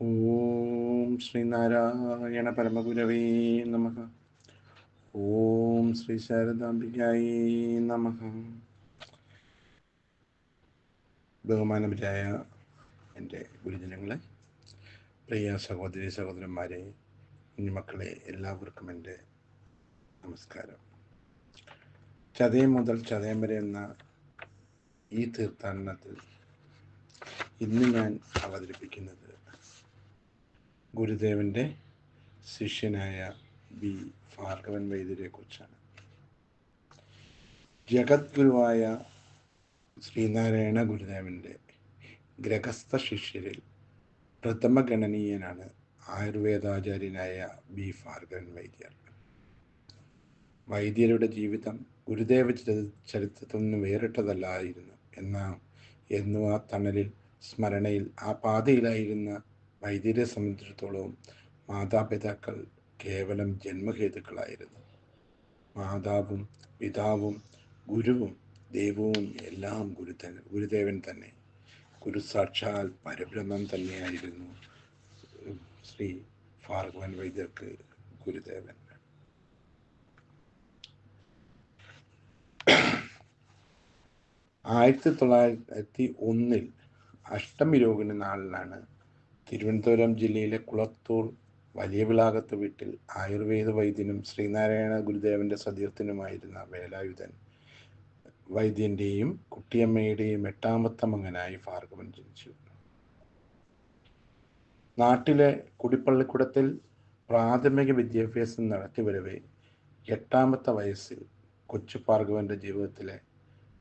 ഓം ശ്രീനാരായണ പരമഗുരവേ നമ. ഓം ശ്രീ ശാരദാംബികായി നമ. ബഹുമാനപരായ എന്റെ ഗുരുജനങ്ങളെ പ്രിയ സഹോദരി സഹോദരന്മാരെ കുഞ്ഞുമക്കളെ എല്ലാവർക്കും എന്റെ നമസ്കാരം. ചതയം മുതൽ ചതയം വരെ എന്ന ഈ തീർത്ഥാടനത്തിൽ ഇന്ന് ഞാൻ അവതരിപ്പിക്കുന്നത് ഗുരുദേവന്റെ ശിഷ്യനായ ബി ഭാർഗവൻ വൈദ്യരെ കുറിച്ചാണ് ജഗദ്ഗുരുവായ ശ്രീനാരായണ ഗുരുദേവന്റെ ഗ്രഹസ്ഥ ശിഷ്യരിൽ പ്രഥമ ഗണനീയനാണ് ആയുർവേദാചാര്യനായ ബി ഭാർഗവൻ വൈദ്യർ. വൈദ്യരുടെ ജീവിതം ഗുരുദേവ ചരിത്രത്തിൽ നിന്ന് വേറിട്ടതല്ലായിരുന്നു. എന്ന എന്നും ആ തണലിൽ സ്മരണയിൽ ആ പാതയിലായിരുന്ന വൈദ്യരെ സംബന്ധിച്ചിടത്തോളം മാതാപിതാക്കൾ കേവലം ജന്മഹേതുക്കളായിരുന്നു. മാതാവും പിതാവും ഗുരുവും ദൈവവും എല്ലാം ഗുരുതൻ ഗുരുദേവൻ തന്നെ. ഗുരു സാക്ഷാൽ പരബ്രഹ്മം തന്നെയായിരുന്നു ശ്രീ ഭാർഗവൻ വൈദ്യർക്ക് ഗുരുദേവൻ. ആയിരത്തി തൊള്ളായിരത്തി ഒന്നിൽ അഷ്ടമി രോഗിന് നാളിലാണ് തിരുവനന്തപുരം ജില്ലയിലെ കുളത്തൂർ വലിയ വിളാകത്ത് വീട്ടിൽ ആയുർവേദ വൈദ്യനും ശ്രീനാരായണ ഗുരുദേവന്റെ സതീർത്ഥനുമായിരുന്ന വേലായുധൻ വൈദ്യന്റെയും കുട്ടിയമ്മയുടെയും എട്ടാമത്തെ മകനായി ഭാർഗവൻ ജനിച്ചു. നാട്ടിലെ കുടിപ്പള്ളിക്കുടത്തിൽ പ്രാഥമിക വിദ്യാഭ്യാസം നടത്തി വരവേ എട്ടാമത്തെ വയസ്സിൽ കൊച്ചു ഭാർഗവന്റെ ജീവിതത്തിലെ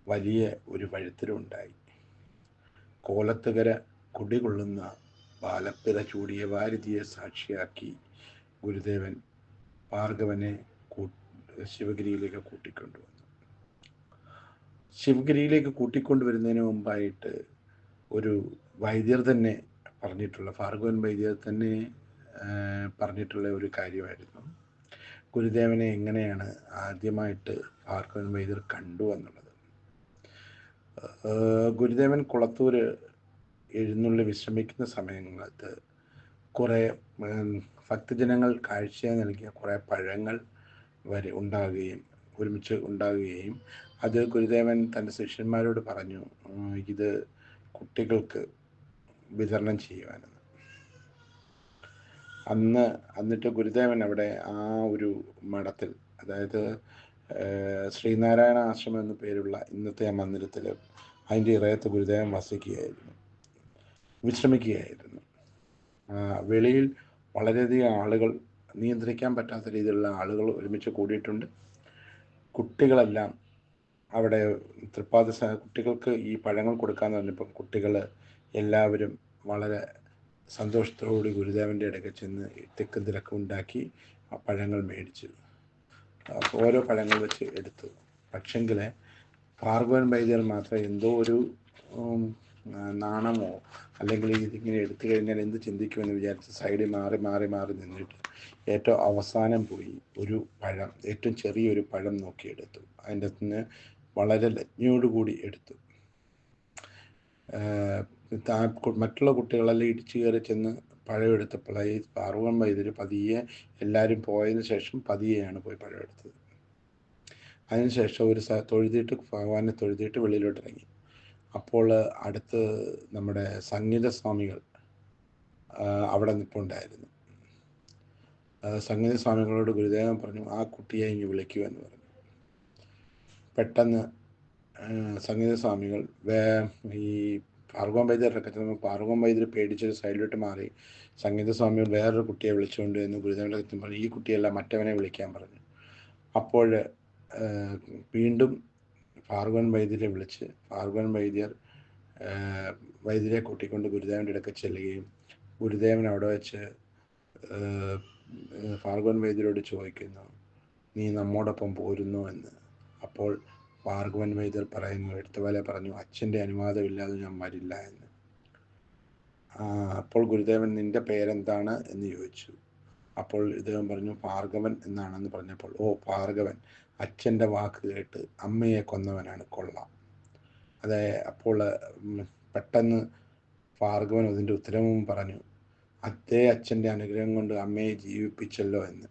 വലിയ ഒരു വഴുത്തിലുണ്ടായി കോലത്തുകര കുടികൊള്ളുന്ന ബാലപ്പിത ചൂടിയ വാരിധിയെ സാക്ഷിയാക്കി ഗുരുദേവൻ ഭാർഗവനെ ശിവഗിരിയിലേക്ക് കൂട്ടിക്കൊണ്ടുവന്നു. ശിവഗിരിയിലേക്ക് കൂട്ടിക്കൊണ്ടുവരുന്നതിന് മുമ്പായിട്ട് ഒരു വൈദ്യർ തന്നെ പറഞ്ഞിട്ടുള്ള ഭാർഗവൻ വൈദ്യർ തന്നെ പറഞ്ഞിട്ടുള്ള ഒരു കാര്യമായിരുന്നു. ഗുരുദേവനെ എങ്ങനെയാണ് ആദ്യമായിട്ട് ഭാർഗവൻ വൈദ്യർ കണ്ടു എന്നുള്ളത് ഗുരുദേവൻ കുളത്തൂര് എഴുന്നള്ളി വിശ്രമിക്കുന്ന സമയത്ത് കുറേ ഭക്തജനങ്ങൾ കാഴ്ച നൽകിയ കുറേ പഴങ്ങൾ വരെ ഉണ്ടാകുകയും ഒരുമിച്ച് ഉണ്ടാകുകയും അത് ഗുരുദേവൻ തന്റെ ശിഷ്യന്മാരോട് പറഞ്ഞു ഇത് കുട്ടികൾക്ക് വിതരണം ചെയ്യുവാനെന്ന്. അന്ന് എന്നിട്ട് ഗുരുദേവൻ അവിടെ ആ ഒരു മഠത്തിൽ അതായത് ശ്രീനാരായണ ആശ്രമം എന്ന പേരുള്ള ഇന്നത്തെ ആ മന്ദിരത്തിൽ അതിന്റെ ഇറയത്ത് ഗുരുദേവൻ വസിക്കുകയായിരുന്നു. വിശ്രമിക്കുകയായിരുന്നു. വെളിയിൽ വളരെയധികം ആളുകൾ നിയന്ത്രിക്കാൻ പറ്റാത്ത രീതിയിലുള്ള ആളുകൾ ഒരുമിച്ച് കൂടിയിട്ടുണ്ട്. കുട്ടികളെല്ലാം അവിടെ തൃപ്പാദ കുട്ടികൾക്ക് ഈ പഴങ്ങൾ കൊടുക്കാന്ന് പറഞ്ഞപ്പോൾ കുട്ടികൾ എല്ലാവരും വളരെ സന്തോഷത്തോടുകൂടി ഗുരുദേവന്റെ ഇടയ്ക്ക് ചെന്ന് തിക്കും തിരക്കും ഉണ്ടാക്കി ആ പഴങ്ങൾ മേടിച്ചു. ഓരോ പഴങ്ങൾ വെച്ച് എടുത്തു. പക്ഷെങ്കിൽ ഭാർഗവൻ വൈദ്യർ മാത്രം എന്തോ ഒരു നാണമോ? അല്ലെങ്കിൽ ഇതിങ്ങനെ എടുത്തു കഴിഞ്ഞാൽ എന്ത് ചിന്തിക്കുമെന്ന് വിചാരിച്ച് സൈഡിൽ മാറി മാറി മാറി നിന്നിട്ട് ഏറ്റവും അവസാനം പോയി ഒരു പഴം ഏറ്റവും ചെറിയൊരു പഴം നോക്കിയെടുത്തു അതിന്റെ നിന്ന് വളരെ ലജ്ഞയോടുകൂടി എടുത്തു. മറ്റുള്ള കുട്ടികളെല്ലാം ഇടിച്ചു കയറി ചെന്ന് പഴം എടുത്തപ്പോൾ ഈ വൈദ്യർ പതിയെ എല്ലാവരും പോയതിനു ശേഷം പതിയെയാണ് പോയി പഴം എടുത്തത്. അതിനുശേഷം ഒരു തൊഴുതിയിട്ട് ഭഗവാനെ തൊഴുതിയിട്ട് വെളിയിലോട്ട് ഇറങ്ങി അപ്പോൾ അടുത്ത് നമ്മുടെ സംഗീത സ്വാമികൾ അവിടെ നിൽപ്പുണ്ടായിരുന്നു സംഗീത സ്വാമികളോട് ഗുരുദേവൻ പറഞ്ഞു ആ കുട്ടിയെ ഇനി വിളിക്കൂ എന്ന് പറഞ്ഞു. പെട്ടെന്ന് സംഗീത സ്വാമികൾ വേ ഈ ഭാർഗവൻ വൈദ്യരുടെ ചെന്നപ്പോൾ ഭാർഗവൻ വൈദ്യർ പേടിച്ചൊരു സൈഡിലോട്ട് മാറി സംഗീത സ്വാമികൾ വേറൊരു കുട്ടിയെ വിളിച്ചുകൊണ്ട് എന്ന് ഗുരുദേവന്റെ കൃത്യം പറഞ്ഞു ഈ കുട്ടിയല്ല മറ്റവനെ വിളിക്കാൻ പറഞ്ഞു. അപ്പോൾ വീണ്ടും ഭാർഗവൻ വൈദ്യരെ വിളിച്ച് ഭാർഗവൻ വൈദ്യർ വൈദ്യരെ കൂട്ടിക്കൊണ്ട് ഗുരുദേവന്റെ അടുക്ക ചെല്ലുകയും ഗുരുദേവൻ അവിടെ വെച്ച് ഭാർഗവൻ വൈദ്യരോട് ചോദിക്കുന്നു നീ നമ്മോടൊപ്പം പോരുന്നു? എന്ന്. അപ്പോൾ ഭാർഗവൻ വൈദ്യർ പറയുന്നു എടുത്തവലെ പറഞ്ഞു അച്ഛന്റെ അനുവാദമില്ലാതെ ഞാൻ വരില്ല എന്ന്. അപ്പോൾ ഗുരുദേവൻ നിന്റെ പേരെന്താണ്? എന്ന് ചോദിച്ചു. അപ്പോൾ ഇദ്ദേഹം പറഞ്ഞു ഭാർഗവൻ എന്നാണെന്ന് പറഞ്ഞപ്പോൾ ഓ ഭാർഗവൻ അച്ഛന്റെ വാക്ക് കേട്ട് അമ്മയെ കൊന്നവനാണ് കൊള്ളാം. അതെ അപ്പോൾ പെട്ടെന്ന് ഭാർഗവൻ അതിന്റെ ഉത്തരവും പറഞ്ഞു അതേ അച്ഛന്റെ അനുഗ്രഹം കൊണ്ട് അമ്മയെ ജീവിപ്പിച്ചല്ലോ എന്ന്.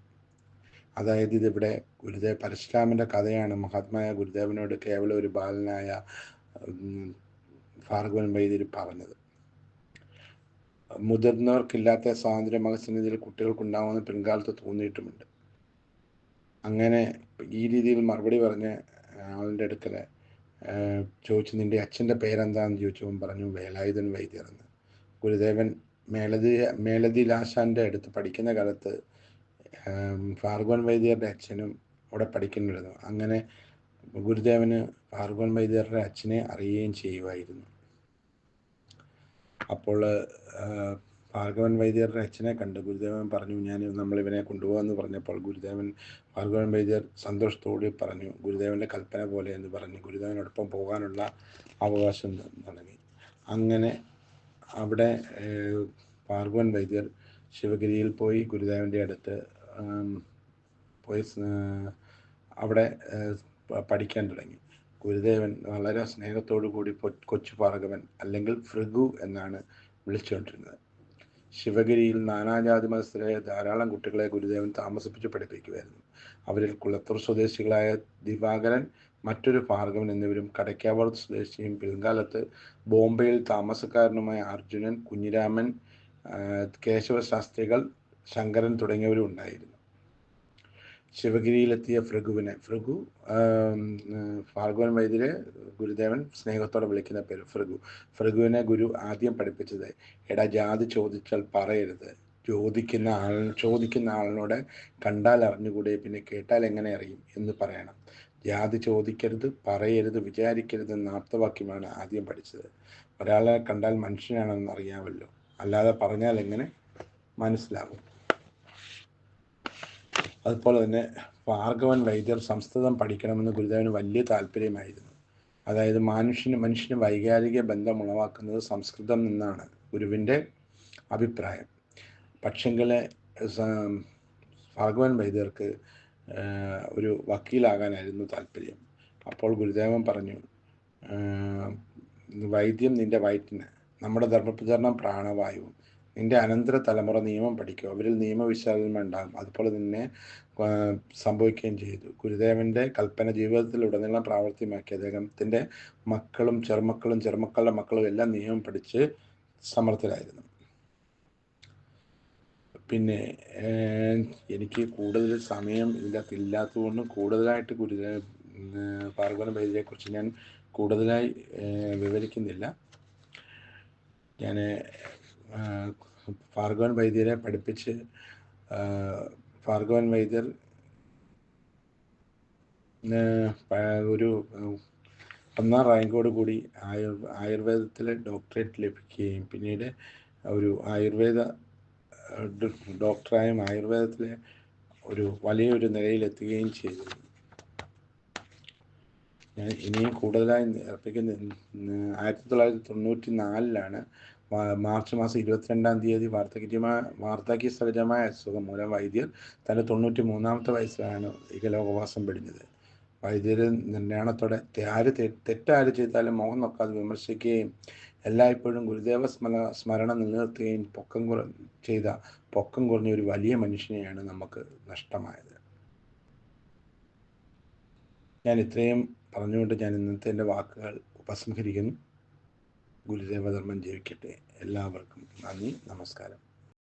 അതായത് ഇതിവിടെ ഗുരുദേവ് പരശുരാമന്റെ കഥയാണ്. മഹാത്മായ ഗുരുദേവനോട് കേവലം ഒരു ബാലനായ ഭാർഗവൻ വൈദ്യർ പറഞ്ഞത്. മുതിർന്നവർക്കില്ലാത്ത സ്വാതന്ത്ര്യ മകസന്നിധിയിൽ കുട്ടികൾക്കുണ്ടാവുമെന്ന് പിൻകാലത്ത് തോന്നിയിട്ടുമുണ്ട്. അങ്ങനെ ഈ രീതിയിൽ മറുപടി പറഞ്ഞ് അവന്റെ അടുക്കൽ ചോദിച്ചു നിന്റെ അച്ഛന്റെ പേരെന്താണെന്ന് ചോദിച്ചു. പറഞ്ഞു വേലായുധൻ വൈദ്യർ എന്ന് ഗുരുദേവൻ മേലതി മേലതി ലാശാന്റെ അടുത്ത് പഠിക്കുന്ന കാലത്ത് ഫാർഗോൻ വൈദ്യരുടെ അച്ഛനും അവിടെ പഠിക്കുന്നുണ്ടായിരുന്നു അങ്ങനെ ഗുരുദേവന് ഭാർഗവൻ വൈദ്യരുടെ അച്ഛനെ അറിയുകയും ചെയ്യുമായിരുന്നു. അപ്പോൾ ഭാർഗവൻ വൈദ്യരുടെ അച്ഛനെ കണ്ട് ഗുരുദേവൻ പറഞ്ഞു ഞാൻ നമ്മൾ നമ്മളിവനെ കൊണ്ടുപോകാമെന്ന് പറഞ്ഞപ്പോൾ ഗുരുദേവൻ ഭാർഗവൻ വൈദ്യർ സന്തോഷത്തോടെ പറഞ്ഞു ഗുരുദേവന്റെ കൽപ്പന പോലെ എന്ന് പറഞ്ഞു. ഗുരുദേവനോടൊപ്പം പോകാനുള്ള അവകാശം നൽകി. അങ്ങനെ അവിടെ ഭാർഗവൻ വൈദ്യർ ശിവഗിരിയിൽ പോയി ഗുരുദേവന്റെ അടുത്ത് പോയി അവിടെ പഠിക്കാൻ തുടങ്ങി. ഗുരുദേവൻ വളരെ സ്നേഹത്തോടു കൂടി കൊച്ചു ഭാർഗവൻ അല്ലെങ്കിൽ ഭൃഗു എന്നാണ് വിളിച്ചുകൊണ്ടിരുന്നത്. ശിവഗിരിയിൽ നാനാജാതി മതസ്ഥരായ ധാരാളം കുട്ടികളെ ഗുരുദേവൻ താമസിപ്പിച്ച് പഠിപ്പിക്കുമായിരുന്നു അവരിൽ കുളത്തൂർ സ്വദേശികളായ ദിവാകരൻ മറ്റൊരു ഭാർഗവൻ എന്നിവരും കടയ്ക്കാവൂർ സ്വദേശിയും പിൽക്കാലത്ത് ബോംബെയിൽ താമസക്കാരനുമായ അർജുനൻ കുഞ്ഞിരാമൻ കേശവ കേശവശാസ്ത്രികൾ ശങ്കരൻ തുടങ്ങിയവരും ഉണ്ടായിരുന്നു. ശിവഗിരിയിലെത്തിയ ഭൃഗുവിനെ. ഭൃഗു ഫാൽഗുവൻ വൈദ്യരെ ഗുരുദേവൻ സ്നേഹത്തോടെ വിളിക്കുന്ന പേര് ഭൃഗു. ഭൃഗുവിനെ ഗുരു ആദ്യം പഠിപ്പിച്ചത് എടാ ജാതി ചോദിച്ചാൽ പറയരുത്. ചോദിക്കുന്ന ആൾ ചോദിക്കുന്ന ആളിനോട് കണ്ടാൽ അറിഞ്ഞുകൂടെ പിന്നെ കേട്ടാൽ എങ്ങനെ അറിയും? എന്ന് പറയണം. ജാതി ചോദിക്കരുത് പറയരുത് വിചാരിക്കരുത് എന്ന ആപ്തവാക്യമാണ് ആദ്യം പഠിച്ചത്. ഒരാളെ കണ്ടാൽ മനുഷ്യനാണെന്ന് അറിയാമല്ലോ. അല്ലാതെ പറഞ്ഞാൽ എങ്ങനെ? മനസ്സിലാകും അതുപോലെ തന്നെ ഭാർഗവൻ വൈദ്യർ സംസ്കൃതം പഠിക്കണമെന്ന് ഗുരുദേവന് വലിയ താല്പര്യമായിരുന്നു. അതായത് മനുഷ്യന് മനുഷ്യന് വൈകാരിക ബന്ധം ഉളവാക്കുന്നത് സംസ്കൃതം നിന്നാണ് ഗുരുവിന്റെ അഭിപ്രായം. പക്ഷെങ്കിൽ ഭാഗവൻ വൈദ്യർക്ക് ഒരു വക്കീലാകാനായിരുന്നു താല്പര്യം. അപ്പോൾ ഗുരുദേവൻ പറഞ്ഞു വൈദ്യം നിന്റെ വയറ്റിന് നമ്മുടെ ധർമ്മപ്രചരണം പ്രാണവായുവും നിന്റെ അനന്തര തലമുറ നിയമം പഠിക്കും. അവരിൽ നിയമവിശാലന്മ ഉണ്ടാകും. അതുപോലെ തന്നെ ആ, സംഭവിക്കുകയും ചെയ്തു. ഗുരുദേവന്റെ കൽപ്പന ജീവിതത്തിൽ ഉടനീളം പ്രാവർത്തികമാക്കി അദ്ദേഹത്തിന്റെ മക്കളും ചെറുമക്കളും ചെറുമക്കളുടെ മക്കളും എല്ലാം നിയമം പഠിച്ച് സമർത്ഥരായിരുന്നു. പിന്നെ എനിക്ക് കൂടുതൽ സമയം ഇതിനകത്ത് ഇല്ലാത്തതുകൊണ്ട് കൂടുതലായിട്ട് ഗുരുദേവ വൈദ്യരെ കുറിച്ച് ഞാൻ കൂടുതലായി വിവരിക്കുന്നില്ല. ഞാൻ ഭാർഗവൻ വൈദ്യരെ പഠിപ്പിച്ച് ഭാർഗവൻ വൈദ്യർ ഒരു ഒന്നാം റാങ്കോട് കൂടി ആയുർ ആയുർവേദത്തിൽ ഡോക്ടറേറ്റ് ലഭിക്കുകയും പിന്നീട് ഒരു ആയുർവേദ ഡോക്ടറായും ആയുർവേദത്തിലെ ഒരു വലിയൊരു നിലയിലെത്തുകയും ചെയ്തു. ഞാൻ ഇനിയും കൂടുതലായി അർപ്പിക്കുന്ന ആയിരത്തി തൊള്ളായിരത്തി തൊണ്ണൂറ്റി നാലിലാണ് മാർച്ച് മാസം ഇരുപത്തിരണ്ടാം തീയതി വാർദ്ധക്യമായ വാർദ്ധക്യ സഹജമായ അസുഖം മൂലം വൈദ്യർ തന്റെ തൊണ്ണൂറ്റി മൂന്നാമത്തെ വയസ്സിലാണ് ഇഹലോകവാസം വെടിഞ്ഞത് വൈദ്യർ നിർണയണത്തോടെ ആര് തെറ്റാര് ചെയ്താലും മുഖം നോക്കാതെ വിമർശിക്കുകയും എല്ലായ്പ്പോഴും ഗുരുദേവ സ്മര സ്മരണ നിലനിർത്തുകയും പൊക്കം കുറ ചെയ്ത പൊക്കം കുറഞ്ഞ ഒരു വലിയ മനുഷ്യനെയാണ് നമുക്ക് നഷ്ടമായത്. ഞാൻ ഇത്രയും പറഞ്ഞുകൊണ്ട് ഞാൻ ഇന്നത്തെ എന്റെ വാക്കുകൾ ഉപസംഹരിക്കുന്നു. ഗുരുദേവധർമ്മം ജീവിക്കട്ടെ എല്ലാവർക്കും നന്ദി നമസ്കാരം.